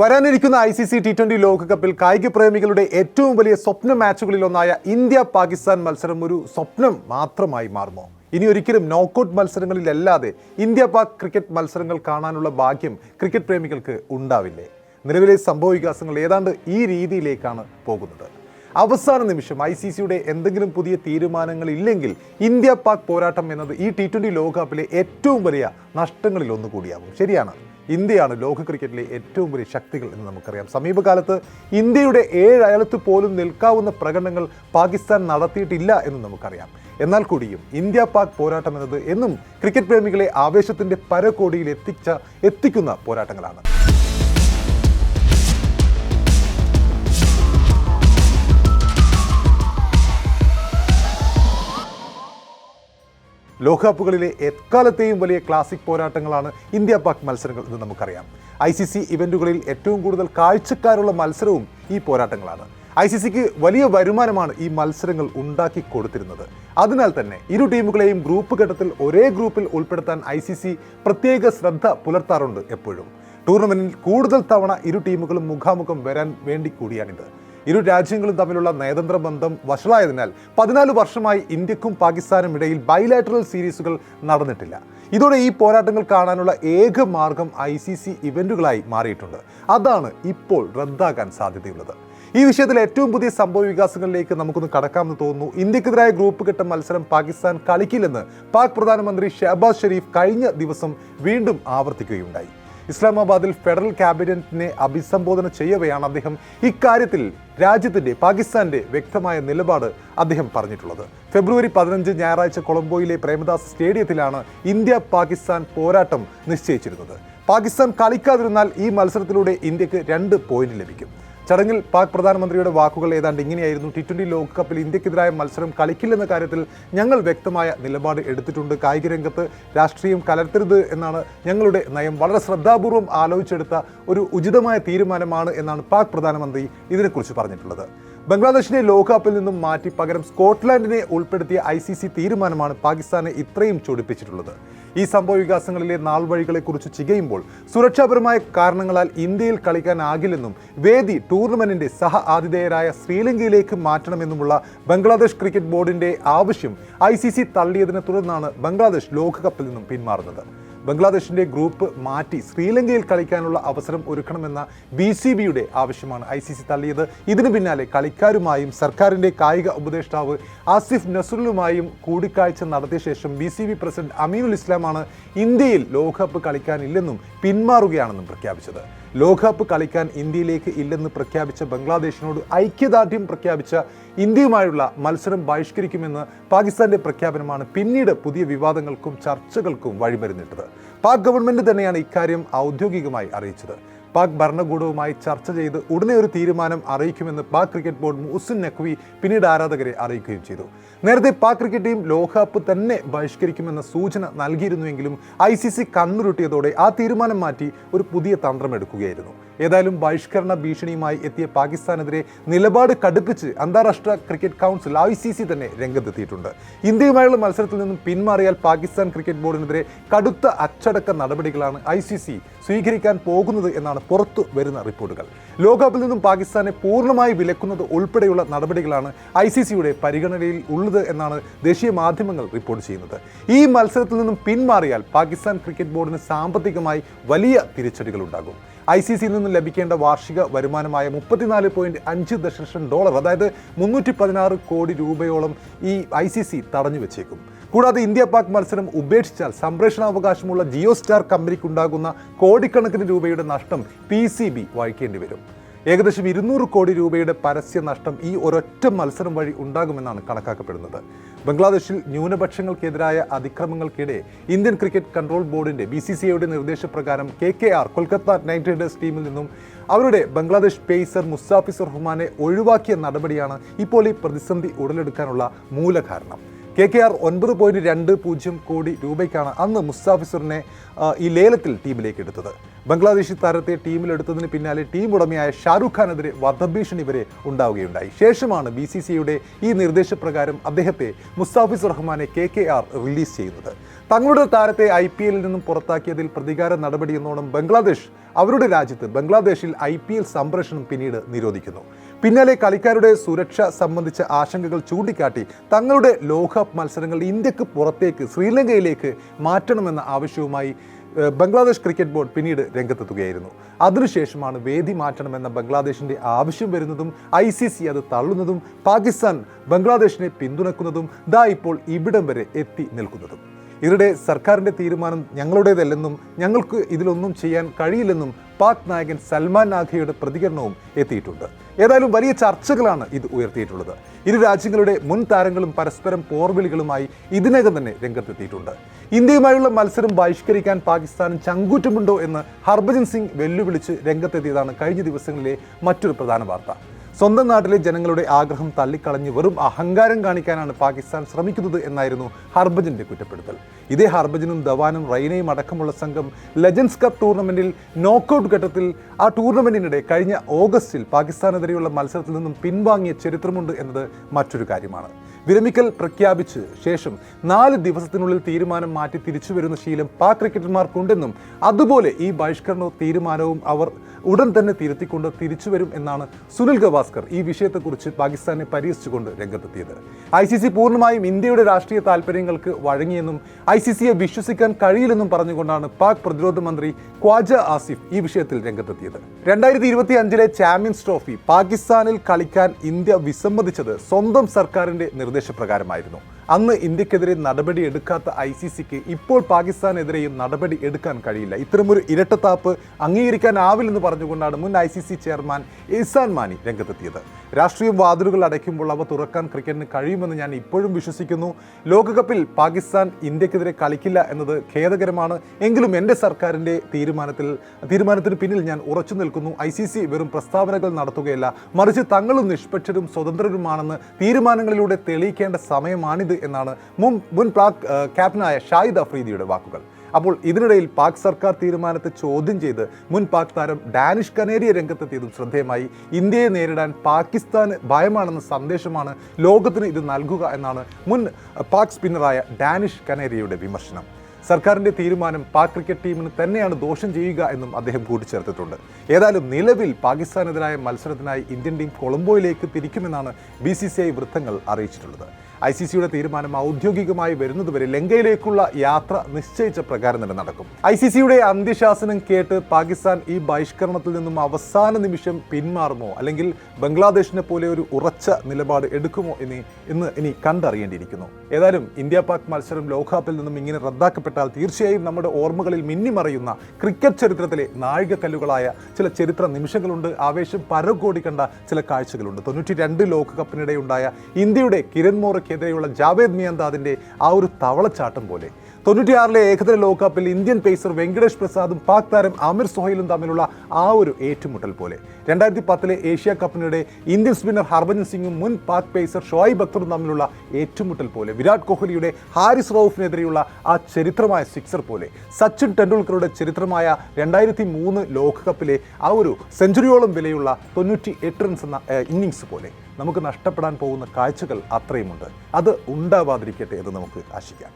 വരാനിരിക്കുന്ന I C C T twenty ലോകകപ്പിൽ കായിക പ്രേമികളുടെ ഏറ്റവും വലിയ സ്വപ്ന മാച്ചുകളിലൊന്നായ ഇന്ത്യ പാകിസ്ഥാൻ മത്സരം ഒരു സ്വപ്നം മാത്രമായി മാറുമോ? ഇനി ഒരിക്കലും നോക്കൌട്ട് മത്സരങ്ങളിലല്ലാതെ ഇന്ത്യ പാക് ക്രിക്കറ്റ് മത്സരങ്ങൾ കാണാനുള്ള ഭാഗ്യം ക്രിക്കറ്റ് പ്രേമികൾക്ക് ഉണ്ടാവില്ലേ? നിലവിലെ സംഭവവികാസങ്ങൾ ഏതാണ്ട് ഈ രീതിയിലേക്കാണ് പോകുന്നത്. അവസാന നിമിഷം ഐ സി സിയുടെ എന്തെങ്കിലും പുതിയ തീരുമാനങ്ങൾ ഇല്ലെങ്കിൽ ഇന്ത്യ പാക് പോരാട്ടം എന്നത് ഈ ടി ട്വന്റി ലോകകപ്പിലെ ഏറ്റവും വലിയ നഷ്ടങ്ങളിൽ ഒന്നുകൂടിയാകും ശരിയാണ്. ഇന്ത്യയാണ് ലോക ക്രിക്കറ്റിലെ ഏറ്റവും വലിയ ശക്തികൾ എന്ന് നമുക്കറിയാം. സമീപകാലത്ത് ഇന്ത്യയുടെ ഏഴ് പോലും നിൽക്കാവുന്ന പ്രകടനങ്ങൾ പാകിസ്ഥാൻ നടത്തിയിട്ടില്ല എന്ന് നമുക്കറിയാം. എന്നാൽ കൂടിയും ഇന്ത്യ പാക് പോരാട്ടം എന്നത് എന്നും ക്രിക്കറ്റ് പ്രേമികളെ ആവേശത്തിന്റെ പരകോടിയിൽ എത്തിച്ച എത്തിക്കുന്ന പോരാട്ടങ്ങളാണ്. ലോകകപ്പുകളിലെ എക്കാലത്തെയും വലിയ ക്ലാസിക് പോരാട്ടങ്ങളാണ് ഇന്ത്യ പാക് മത്സരങ്ങൾ എന്ന് നമുക്കറിയാം. ഐ സി സി ഇവന്റുകളിൽ ഏറ്റവും കൂടുതൽ കാഴ്ചക്കാരുള്ള മത്സരവും ഈ പോരാട്ടങ്ങളാണ്. ഐ സി സിക്ക് വലിയ വരുമാനമാണ് ഈ മത്സരങ്ങൾ ഉണ്ടാക്കി കൊടുത്തിരുന്നത്. അതിനാൽ തന്നെ ഇരു ടീമുകളെയും ഗ്രൂപ്പ് ഘട്ടത്തിൽ ഒരേ ഗ്രൂപ്പിൽ ഉൾപ്പെടുത്താൻ ഐ സി സി പ്രത്യേക ശ്രദ്ധ പുലർത്താറുണ്ട് എപ്പോഴും. ടൂർണമെന്റിൽ കൂടുതൽ തവണ ഇരു ടീമുകളും മുഖാമുഖം വരാൻ വേണ്ടി കൂടിയാണിത്. ഇരു രാജ്യങ്ങളും തമ്മിലുള്ള നയതന്ത്ര ബന്ധം വഷളായതിനാൽ പതിനാല് വർഷമായി ഇന്ത്യക്കും പാകിസ്ഥാനും ഇടയിൽ ബൈലാറ്ററൽ സീരീസുകൾ നടന്നിട്ടില്ല. ഇതോടെ ഈ പോരാട്ടങ്ങൾ കാണാനുള്ള ഏക മാർഗം ഐ സി സി ഇവന്റുകളായി മാറിയിട്ടുണ്ട്. അതാണ് ഇപ്പോൾ റദ്ദാക്കാൻ സാധ്യതയുള്ളത്. ഈ വിഷയത്തിൽ ഏറ്റവും പുതിയ സംഭവ വികാസങ്ങളിലേക്ക് നമുക്കൊന്ന് കടക്കാമെന്ന് തോന്നുന്നു. ഇന്ത്യക്കെതിരായ ഗ്രൂപ്പ് ഘട്ട മത്സരം പാകിസ്ഥാൻ കളിക്കില്ലെന്ന് പാക് പ്രധാനമന്ത്രി ഷഹബാസ് ഷെരീഫ് കഴിഞ്ഞ ദിവസം വീണ്ടും ആവർത്തിക്കുകയുണ്ടായി. ഇസ്ലാമാബാദിൽ ഫെഡറൽ ക്യാബിനറ്റിനെ അഭിസംബോധന ചെയ്യവെയാണ് അദ്ദേഹം ഇക്കാര്യത്തിൽ രാജ്യത്തിന്റെ പാകിസ്ഥാന്റെ വ്യക്തമായ നിലപാട് അദ്ദേഹം പറഞ്ഞിട്ടുള്ളത്. ഫെബ്രുവരി പതിനഞ്ച് ഞായറാഴ്ച കൊളംബോയിലെ പ്രേമദാസ് സ്റ്റേഡിയത്തിലാണ് ഇന്ത്യ പാകിസ്ഥാൻ പോരാട്ടം നിശ്ചയിച്ചിരുന്നത്. പാകിസ്ഥാൻ കളിക്കാതിരുന്നാൽ ഈ മത്സരത്തിലൂടെ ഇന്ത്യയ്ക്ക് രണ്ട് പോയിന്റ് ലഭിക്കും. ചടങ്ങിൽ പാക് പ്രധാനമന്ത്രിയുടെ വാക്കുകൾ ഏതാണ്ട് ഇങ്ങനെയായിരുന്നു. ടി ട്വന്റി ലോകകപ്പിൽ ഇന്ത്യക്കെതിരായ മത്സരം കളിക്കില്ലെന്ന കാര്യത്തിൽ ഞങ്ങൾ വ്യക്തമായ നിലപാട് എടുത്തിട്ടുണ്ട്. കായിക രംഗത്ത് രാഷ്ട്രീയം കലർത്തരുത് എന്നാണ് ഞങ്ങളുടെ നയം. വളരെ ശ്രദ്ധാപൂർവം ആലോചിച്ചെടുത്ത ഒരു ഉചിതമായ തീരുമാനമാണ് എന്നാണ് പാക് പ്രധാനമന്ത്രി ഇതിനെക്കുറിച്ച് പറഞ്ഞിട്ടുള്ളത്. ബംഗ്ലാദേശിനെ ലോകകപ്പിൽ നിന്നും മാറ്റി പകരം സ്കോട്ട്ലാൻഡിനെ ഉൾപ്പെടുത്തിയ ഐ സി സി തീരുമാനമാണ് പാകിസ്ഥാനെ ഇത്രയും ചൊടിപ്പിച്ചിട്ടുള്ളത്. ഈ സംഭവ വികാസങ്ങളിലെ നാൾ വഴികളെക്കുറിച്ച് ചികയുമ്പോൾ സുരക്ഷാപരമായ കാരണങ്ങളാൽ ഇന്ത്യയിൽ കളിക്കാനാകില്ലെന്നും വേദി ടൂർണമെന്റിന്റെ സഹ ആതിഥേയരായ ശ്രീലങ്കയിലേക്ക് മാറ്റണമെന്നുമുള്ള ബംഗ്ലാദേശ് ക്രിക്കറ്റ് ബോർഡിന്റെ ആവശ്യം ഐ സി സി തള്ളിയതിനെ തുടർന്നാണ് ബംഗ്ലാദേശ് ലോകകപ്പിൽ നിന്നും പിന്മാറുന്നത്. ബംഗ്ലാദേശിന്റെ ഗ്രൂപ്പ് മാറ്റി ശ്രീലങ്കയിൽ കളിക്കാനുള്ള അവസരം ഒരുക്കണമെന്ന ബി സി ബിയുടെ ആവശ്യമാണ് ഐ സി സി തള്ളിയത്. ഇതിനു പിന്നാലെ കളിക്കാരുമായും സർക്കാരിന്റെ കായിക ഉപദേഷ്ടാവ് ആസിഫ് നസറുലുമായും കൂടിക്കാഴ്ച നടത്തിയ ശേഷം B C B president Aminul ഇസ്ലാമാണ് ഇന്ത്യയിൽ ലോകകപ്പ് കളിക്കാനില്ലെന്നും പിന്മാറുകയാണെന്നും പ്രഖ്യാപിച്ചത്. ലോകകപ്പ് കളിക്കാൻ ഇന്ത്യയിലേക്ക് ഇല്ലെന്ന് പ്രഖ്യാപിച്ച ബംഗ്ലാദേശിനോട് ഐക്യദാർഢ്യം പ്രഖ്യാപിച്ച ഇന്ത്യയുമായുള്ള മത്സരം ബഹിഷ്കരിക്കുമെന്ന് പാകിസ്ഥാന്റെ പ്രഖ്യാപനമാണ് പിന്നീട് പുതിയ വിവാദങ്ങൾക്കും ചർച്ചകൾക്കും വഴിമരുന്നിട്ടത്. പാക് ഗവൺമെന്റ് തന്നെയാണ് ഇക്കാര്യം ഔദ്യോഗികമായി അറിയിച്ചത്. പാക് ഭരണകൂടവുമായി ചർച്ച ചെയ്ത് ഉടനെ ഒരു തീരുമാനം അറിയിക്കുമെന്ന് പാക് ക്രിക്കറ്റ് ബോർഡ് മുസിൻ നഖ്വി പിന്നീട് ആരാധകരെ അറിയിക്കുകയും ചെയ്തു. നേരത്തെ പാക് ക്രിക്കറ്റ് ടീം ലോകകപ്പ് തന്നെ ബഹിഷ്കരിക്കുമെന്ന സൂചന നൽകിയിരുന്നുവെങ്കിലും ഐ സി സി കണ്ണുരുട്ടിയതോടെ ആ തീരുമാനം മാറ്റി ഒരു പുതിയ തന്ത്രം എടുക്കുകയായിരുന്നു ഏതായാലും ബഹിഷ്കരണ ഭീഷണിയുമായി എത്തിയ പാകിസ്ഥാനെതിരെ നിലപാട് കടുപ്പിച്ച് അന്താരാഷ്ട്ര cricket council I C C തന്നെ രംഗത്തെത്തിയിട്ടുണ്ട്. ഇന്ത്യയുമായുള്ള മത്സരത്തിൽ നിന്നും പിന്മാറിയാൽ പാകിസ്ഥാൻ ക്രിക്കറ്റ് ബോർഡിനെതിരെ കടുത്ത അച്ചടക്ക നടപടികളാണ് ഐ സി സി സ്വീകരിക്കാൻ പോകുന്നത് എന്നാണ് പുറത്തു വരുന്ന റിപ്പോർട്ടുകൾ. ലോകകപ്പിൽ നിന്നും പാകിസ്ഥാനെ പൂർണമായി വിലക്കുന്നത് ഉൾപ്പെടെയുള്ള നടപടികളാണ് ഐ സി സിയുടെ പരിഗണനയിൽ ഉള്ളത് എന്നാണ് ദേശീയ മാധ്യമങ്ങൾ റിപ്പോർട്ട് ചെയ്യുന്നത്. ഈ മത്സരത്തിൽ നിന്നും പിന്മാറിയാൽ പാകിസ്ഥാൻ ക്രിക്കറ്റ് ബോർഡിന് സാമ്പത്തികമായി വലിയ തിരിച്ചടികൾ ഉണ്ടാകും ഐ സി സിയിൽ നിന്നും ലഭിക്കേണ്ട വാർഷിക വരുമാനമായ മുപ്പത്തിനാല് പോയിന്റ് അഞ്ച് ദശലക്ഷം ഡോളർ അതായത് മുന്നൂറ്റി പതിനാറ് കോടി രൂപയോളം ഈ ഐ സി സി തടഞ്ഞു വെച്ചേക്കും. കൂടാതെ ഇന്ത്യ പാക് മത്സരം ഉപേക്ഷിച്ചാൽ സംപ്രേഷണാവകാശമുള്ള ജിയോ സ്റ്റാർ കമ്പനിക്കുണ്ടാകുന്ന കോടിക്കണക്കിന് രൂപയുടെ നഷ്ടം പി സി ബി വഹിക്കേണ്ടി വരും. ഏകദേശം ഇരുന്നൂറ് കോടി രൂപയുടെ പരസ്യ നഷ്ടം ഈ ഒരൊറ്റ മത്സരം വഴി ഉണ്ടാകുമെന്നാണ് കണക്കാക്കപ്പെടുന്നത്. ബംഗ്ലാദേശിൽ ന്യൂനപക്ഷങ്ങൾക്കെതിരായ അതിക്രമങ്ങൾക്കിടെ ഇന്ത്യൻ ക്രിക്കറ്റ് കൺട്രോൾ ബോർഡിന്റെ ബി സി സി ഐയുടെ നിർദ്ദേശപ്രകാരം K K R Kolkata Knight Riders ടീമിൽ നിന്നും അവരുടെ ബംഗ്ലാദേശ് പേസർ മുസ്താഫിസ് റഹ്മാനെ ഒഴിവാക്കിയ നടപടിയാണ് ഇപ്പോൾ ഈ പ്രതിസന്ധി ഉടലെടുക്കാനുള്ള മൂലകാരണം. കെ കെ ആർ ഒൻപത് പോയിന്റ് രണ്ട് പൂജ്യം കോടി രൂപയ്ക്കാണ് അന്ന് മുസ്താഫിസുറിനെ ഈ ലേലത്തിൽ ടീമിലേക്ക് എടുത്തത്. ബംഗ്ലാദേശി താരത്തെ ടീമിലെടുത്തതിന് പിന്നാലെ ടീം ഉടമയായ ഷാരൂഖ് ഖാനെതിരെ വധഭീഷണി വരെ ഉണ്ടാവുകയുണ്ടായി. ശേഷമാണ് ബി സി സിയുടെ ഈ നിർദ്ദേശപ്രകാരം അദ്ദേഹത്തെ മുസ്താഫിസ് റഹ്മാനെ കെ കെ ആർ റിലീസ് ചെയ്യുന്നത്. തങ്ങളുടെ താരത്തെ ഐ പി എല്ലിൽ നിന്നും പുറത്താക്കിയതിൽ പ്രതികാര നടപടിയെന്നോണം ബംഗ്ലാദേശ് അവരുടെ രാജ്യത്ത് ബംഗ്ലാദേശിൽ ഐ പി എൽ സംപ്രേഷണം പിന്നീട് നിരോധിക്കുന്നു. പിന്നാലെ കളിക്കാരുടെ സുരക്ഷ സംബന്ധിച്ച ആശങ്കകൾ ചൂണ്ടിക്കാട്ടി തങ്ങളുടെ ലോകകപ്പ് മത്സരങ്ങൾ ഇന്ത്യയ്ക്ക് പുറത്തേക്ക് ശ്രീലങ്കയിലേക്ക് മാറ്റണമെന്ന ആവശ്യവുമായി ബംഗ്ലാദേശ് ക്രിക്കറ്റ് ബോർഡ് പിന്നീട് രംഗത്തെത്തുകയായിരുന്നു. അതിനുശേഷമാണ് വേദി മാറ്റണമെന്ന ബംഗ്ലാദേശിന്റെ ആവശ്യം വരുന്നതും ഐ സി സി അത് തള്ളുന്നതും പാകിസ്ഥാൻ ബംഗ്ലാദേശിനെ പിന്തുണക്കുന്നതും ദാ ഇപ്പോൾ ഇവിടം വരെ എത്തി നിൽക്കുന്നതും. ഇതിനിടെ സർക്കാരിന്റെ തീരുമാനം ഞങ്ങളുടേതല്ലെന്നും ഞങ്ങൾക്ക് ഇതിലൊന്നും ചെയ്യാൻ കഴിയില്ലെന്നും പാക് നായകൻ സൽമാൻ നാഖയുടെ പ്രതികരണവും എത്തിയിട്ടുണ്ട്. ഏതായാലും വലിയ ചർച്ചകളാണ് ഇത് ഉയർത്തിയിട്ടുള്ളത്. ഇരു രാജ്യങ്ങളുടെ മുൻ താരങ്ങളും പരസ്പരം പോർവിളികളുമായി ഇതിനകം തന്നെ രംഗത്തെത്തിയിട്ടുണ്ട്. ഇന്ത്യയുമായുള്ള മത്സരം ബഹിഷ്കരിക്കാൻ പാകിസ്ഥാൻ ചങ്കൂറ്റമുണ്ടോ എന്ന് ഹർഭജൻ സിംഗ് വെല്ലുവിളിച്ച് രംഗത്തെത്തിയതാണ് കഴിഞ്ഞ ദിവസങ്ങളിലെ മറ്റൊരു പ്രധാന വാർത്ത. സ്വന്തം നാട്ടിലെ ജനങ്ങളുടെ ആഗ്രഹം തള്ളിക്കളഞ്ഞ് വെറും അഹങ്കാരം കാണിക്കാനാണ് പാകിസ്ഥാൻ ശ്രമിക്കുന്നത് എന്നായിരുന്നു ഹർഭജന്റെ കുറ്റപ്പെടുത്തൽ. ഇതേ ഹർഭജനും ധവാനും റൈനയും അടക്കമുള്ള സംഘം ലെജൻസ് കപ്പ് ടൂർണമെന്റിൽ നോക്കൌട്ട് ഘട്ടത്തിൽ ആ ടൂർണമെന്റിനിടെ കഴിഞ്ഞ ഓഗസ്റ്റിൽ പാകിസ്ഥാനെതിരെയുള്ള മത്സരത്തിൽ നിന്നും പിൻവാങ്ങിയ ചരിത്രമുണ്ട് എന്നത് മറ്റൊരു കാര്യമാണ്. വിരമിക്കൽ പ്രഖ്യാപിച്ച് ശേഷം നാല് ദിവസത്തിനുള്ളിൽ തീരുമാനം മാറ്റി തിരിച്ചു വരുന്ന ശീലം പാക് ക്രിക്കറ്റർമാർക്കുണ്ടെന്നും അതുപോലെ ഈ ബഹിഷ്കരണ തീരുമാനവും അവർ ഉടൻ തന്നെ തിരുത്തിക്കൊണ്ട് തിരിച്ചു വരും എന്നാണ് സുനിൽ ഗവാസ്കർ ഈ വിഷയത്തെക്കുറിച്ച് പാകിസ്ഥാനെ പരിഹസിച്ചുകൊണ്ട് രംഗത്തെത്തിയത്. ഐ സി സി പൂർണമായും ഇന്ത്യയുടെ രാഷ്ട്രീയ താല്പര്യങ്ങൾക്ക് വഴങ്ങിയെന്നും ഐ സി സിയെ വിശ്വസിക്കാൻ കഴിയില്ലെന്നും പറഞ്ഞുകൊണ്ടാണ് പാക് പ്രതിരോധ മന്ത്രി ഖ്വാജ ആസിഫ് ഈ വിഷയത്തിൽ രംഗത്തെത്തിയത്. രണ്ടായിരത്തി ഇരുപത്തി അഞ്ചിലെ ചാമ്പ്യൻസ് ട്രോഫി പാകിസ്ഥാനിൽ കളിക്കാൻ ഇന്ത്യ വിസമ്മതിച്ചത് സ്വന്തം സർക്കാരിന്റെ നിർദ്ദേശപ്രകാരമായിരുന്നു. അന്ന് ഇന്ത്യക്കെതിരെ നടപടി എടുക്കാത്ത ഐ സി സിക്ക് ഇപ്പോൾ പാകിസ്ഥാനെതിരെയും നടപടി എടുക്കാൻ കഴിയില്ല. ഇത്തരമൊരു ഇരട്ടത്താപ്പ് അംഗീകരിക്കാനാവില്ലെന്ന് പറഞ്ഞുകൊണ്ടാണ് മുൻ I C C chairman Ehsan Mani രംഗത്തെത്തിയത്. രാഷ്ട്രീയ വാതിലുകൾ അടയ്ക്കുമ്പോൾ അവ തുറക്കാൻ ക്രിക്കറ്റിന് കഴിയുമെന്ന് ഞാൻ ഇപ്പോഴും വിശ്വസിക്കുന്നു. ലോകകപ്പിൽ പാകിസ്ഥാൻ ഇന്ത്യക്കെതിരെ കളിക്കില്ല എന്നത് ഖേദകരമാണ്. എങ്കിലും എന്റെ സർക്കാരിന്റെ തീരുമാനത്തിൽ തീരുമാനത്തിന് പിന്നിൽ ഞാൻ ഉറച്ചു നിൽക്കുന്നു. ഐ സി സി വെറും പ്രസ്താവനകൾ നടത്തുകയല്ല. മറിച്ച് തങ്ങളും നിഷ്പക്ഷരും സ്വതന്ത്രരുമാണെന്ന് തീരുമാനങ്ങളിലൂടെ തെളിയിക്കേണ്ട സമയമാണിത് എന്നാണ് മുൻ മുൻ പാക് ക്യാപ്റ്റനായ ഷാഹിദ് അഫ്രീദിയുടെ വാക്കുകൾ. അപ്പോൾ ഇതിനിടയിൽ പാക് സർക്കാർ തീരുമാനത്തെ ചോദ്യം ചെയ്ത് മുൻ പാക് താരം ഡാനിഷ് കനേരിയ രംഗത്തെത്തിയതും ശ്രദ്ധേയമായി. ഇന്ത്യയെ നേരിടാൻ പാകിസ്ഥാന് ഭയമാണെന്ന സന്ദേശമാണ് ലോകത്തിന് ഇത് നൽകുക എന്നാണ് മുൻ പാക് സ്പിന്നറായ ഡാനിഷ് കനേരിയയുടെ വിമർശനം. സർക്കാരിന്റെ തീരുമാനം പാക് ക്രിക്കറ്റ് ടീമിന് തന്നെയാണ് ദോഷം ചെയ്യുക എന്നും അദ്ദേഹം കൂട്ടിച്ചേർത്തിട്ടുണ്ട്. ഏതായാലും നിലവിൽ പാകിസ്ഥാനെതിരായ മത്സരത്തിനായി ഇന്ത്യൻ ടീം കൊളംബോയിലേക്ക് തിരിക്കുമെന്നാണ് ബി സി സി ഐ വൃത്തങ്ങൾ അറിയിച്ചിട്ടുള്ളത്. ഐ സി സിയുടെ തീരുമാനം ഔദ്യോഗികമായി വരുന്നതുവരെ ലങ്കയിലേക്കുള്ള യാത്ര നിശ്ചയിച്ച പ്രകാരം തന്നെ നടക്കും. ഐ സി സിയുടെ അന്ത്യശാസനം കേട്ട് പാകിസ്ഥാൻ ഈ ബഹിഷ്കരണത്തിൽ നിന്നും അവസാന നിമിഷം പിന്മാറുമോ? അല്ലെങ്കിൽ ബംഗ്ലാദേശിനെ പോലെ ഒരു ഉറച്ച നിലപാട് എടുക്കുമോ എന്ന് ഇന്ന് ഇനി കണ്ടറിയേണ്ടിയിരിക്കുന്നു. ഏതായാലും ഇന്ത്യ പാക് മത്സരം ലോകകപ്പിൽ നിന്നും ഇങ്ങനെ റദ്ദാക്കപ്പെട്ടാൽ തീർച്ചയായും നമ്മുടെ ഓർമ്മകളിൽ മിന്നിമറയുന്ന ക്രിക്കറ്റ് ചരിത്രത്തിലെ നാഴികക്കല്ലുകളായ ചില ചരിത്ര നിമിഷങ്ങളുണ്ട്. ആവേശം പരകോടി കണ്ട ചില കാഴ്ചകളുണ്ട്. തൊണ്ണൂറ്റി രണ്ട് ലോകകപ്പിനിടെ ഉണ്ടായ ഇന്ത്യയുടെ കിരൺ മോറയ്ക്കെതിരെയുള്ള ജാവേദ് മിയന്താദിന്റെ ആ ഒരു തവളച്ചാട്ടം പോലെ. തൊണ്ണൂറ്റിയാറിലെ ഏകദിന ലോകകപ്പിൽ ഇന്ത്യൻ പേസർ വെങ്കടേഷ് പ്രസാദും പാക് താരം ആമിർ സൊഹൈലും തമ്മിലുള്ള ആ ഒരു ഏറ്റുമുട്ടൽ പോലെ. രണ്ടായിരത്തി പത്തിലെ ഏഷ്യ കപ്പിനിടെ ഇന്ത്യൻ സ്പിന്നർ ഹർഭജൻ സിംഗും മുൻ പാക് പേസർ ഷോയിബ് അക്തറും തമ്മിലുള്ള ഏറ്റുമുട്ടൽ പോലെ. വിരാട് കോഹ്ലിയുടെ ഹാരിസ് റൌഫിനെതിരെയുള്ള ആ ചരിത്രമായ സിക്സർ പോലെ. സച്ചിൻ ടെണ്ടുൽക്കറുടെ ചരിത്രമായ രണ്ടായിരത്തി മൂന്ന് ലോകകപ്പിലെ ആ ഒരു സെഞ്ചുറിയോളം വിലയുള്ള തൊണ്ണൂറ്റി എട്ട് റൺസ് എന്ന ഇന്നിങ്സ് പോലെ. നമുക്ക് നഷ്ടപ്പെടാൻ പോകുന്ന കാഴ്ചകൾ അത്രയുമുണ്ട്. അത് ഉണ്ടാവാതിരിക്കട്ടെ എന്ന് നമുക്ക് ആശിക്കാം.